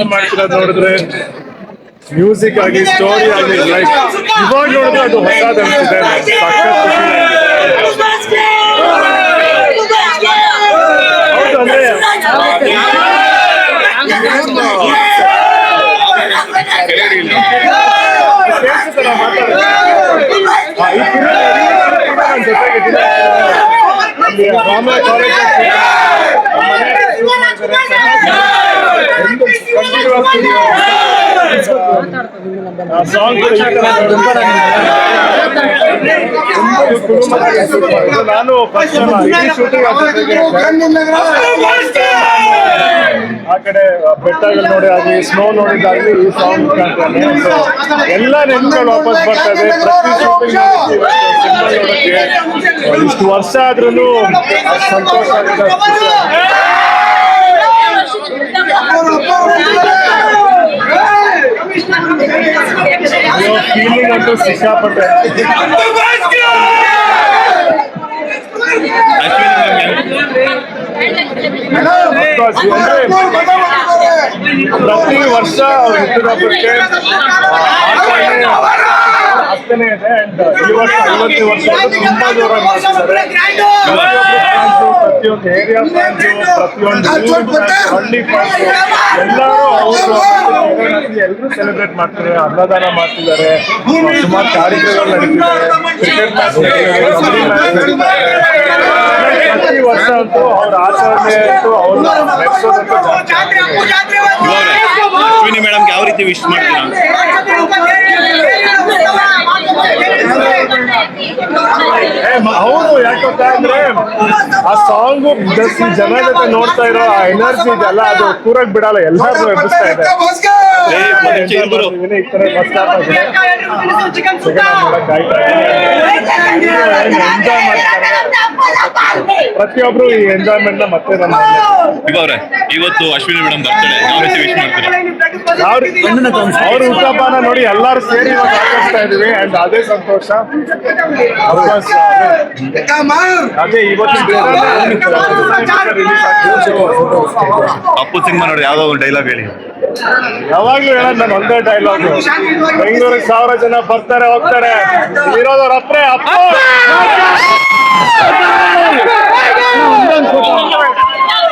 ಮಾಡ್ತಿರೋದು ನೋಡಿದ್ರೆ ಮ್ಯೂಸಿಕ್ ಆಗಿ ಸ್ಟೋರಿ ಆಗಿ ಲೈಕ್ ಇವಾಗ ನೋಡಿದ್ರೆ ಅದು ಹೊಸದ ಅನ್ಸಿದೆ ಸಖತ್ ಖುಷಿ ಆಗಿದೆ. ಹೌದು ಅಂದ್ರೆ ಕೇಳ್ಸುತ್ತಲ್ಲ ಮಾತಾಡೋದು? ಆ, ಈ ಕಿರಣ್ ನನ್ ಜೊತೆಗಿದ್ದೀನಿ. ಅಲ್ಲಿ ರಾಮ ಕಾಲೇಜ್ ಸಾಂಗ್ ನಾನು ಆ ಕಡೆ ಬೆಟ್ಟಗಳು ನೋಡಿ ಅಲ್ಲಿ ಸ್ನೋ ನೋಡಿದಾಗಲಿ ಈ ಸಾಂಗ್ ಕಾಣ್ತಾನೆ ಸೊ ಎಲ್ಲ ನೆನಪುಗಳು ವಾಪಸ್ ಬರ್ತದೆ ಪ್ರತಿ ಶೂಟಿಂಗ್ ಇಷ್ಟು ವರ್ಷ ಆದ್ರೂ ಸಂತೋಷ ಆಗಿದೆ ಅಂತೂ ಸಿಕ್ಕಾಪಟ್ಟೆ Of course, ಅಂದ್ರೆ ಪ್ರತಿ ವರ್ಷ ಅವ್ರ ಹುಟ್ಟಿದಬ್ಬಕ್ಕೆ ಆಚರಣೆ ಇದೆ ಅಂಡ್ ಈ ವರ್ಷ ಐವತ್ತು ವರ್ಷ ತುಂಬಾ ಜೋರಾಗಿ ಮಾಡ್ತಿದ್ದಾರೆ. ಪ್ರತಿಯೊಂದು ಏರಿಯಾ ಪ್ರತಿಯೊಂದು ಹಳ್ಳಿ ಎಲ್ಲರೂ ಅವರು ಎಲ್ಲರೂ ಸೆಲೆಬ್ರೇಟ್ ಮಾಡ್ತಾರೆ ಅನ್ನದಾನ ಮಾಡ್ತಿದ್ದಾರೆ. ಸುಮಾರು ಕಾರ್ಯಕ್ರಮಗಳು ನಡೀತಿದ್ದಾರೆ ಕ್ರಿಕೆಟ್ ಮ್ಯಾಚ್ ಪ್ರತಿ ವರ್ಷ ಅಂತೂ ಅವ್ರ ಆಚರಣೆ ಅಂತೂ ಅವ್ರ ನಡೆಸೋದಕ್ಕೆ ಮೇಡಮ್ ಮೇಡಮ್ಗೆ ಯಾವ ರೀತಿ ವಿಶ್ ಮಾಡ್ತೀರಾ? ಹೌದು ಯಾಕಂತ ಅಂದ್ರೆ ಆ ಸಾಂಗ್ ಜಸ್ಟ್ ಜನ ಜೊತೆ ನೋಡ್ತಾ ಇರೋ ಆ ಎನರ್ಜಿ ಇದೆಲ್ಲ ಅದು ಕೂರಕ್ ಬಿಡಲ್ಲ ಎಲ್ಲಾರು ಎಬ್ಬಿಸ್ತಾ ಇದೆ. ಪ್ರತಿಯೊಬ್ರು ಈ ಎಂಜಾಯ್ಮೆಂಟ್ನ ಮತ್ತೆ ನಮ್ಮ ಇವತ್ತು ಅಶ್ವಿನಿ ಮೇಡಮ್ ಬರ್ತಾಳೆ ಯಾವ ರೀತಿ ವಿಶ್ ಮಾಡ್ತೀರಾ ಅವ್ರ ಹುಟ್ಟಹಬ್ಬನ ನೋಡಿ ಎಲ್ಲಾರು ಸೇರಿ ಇವಾಗ ಆಚರಿಸ್ತಾ ಇದೀವಿ ಅಂಡ್ ಅದೇ ಸಂತೋಷ. ಅದೇ- ಇವತ್ತು ಅಪ್ಪು ಸಿನಿಮಾ ನೋಡಿ ಯಾವ್ದೋ ಒಂದು ಡೈಲಾಗ್ ಹೇಳಿ. ಯಾವಾಗ್ಲೂ ಹೇಳೋದು ನಾನು ಒಂದೇ ಡೈಲಾಗ್ ಬೆಂಗಳೂರಿಗೆ ಸಾವಿರ ಜನ ಬರ್ತಾರೆ ಹೋಗ್ತಾರೆ. ಇರೋದವ್ರ ಅಪ್ರೆ ಅಪ್ಪ!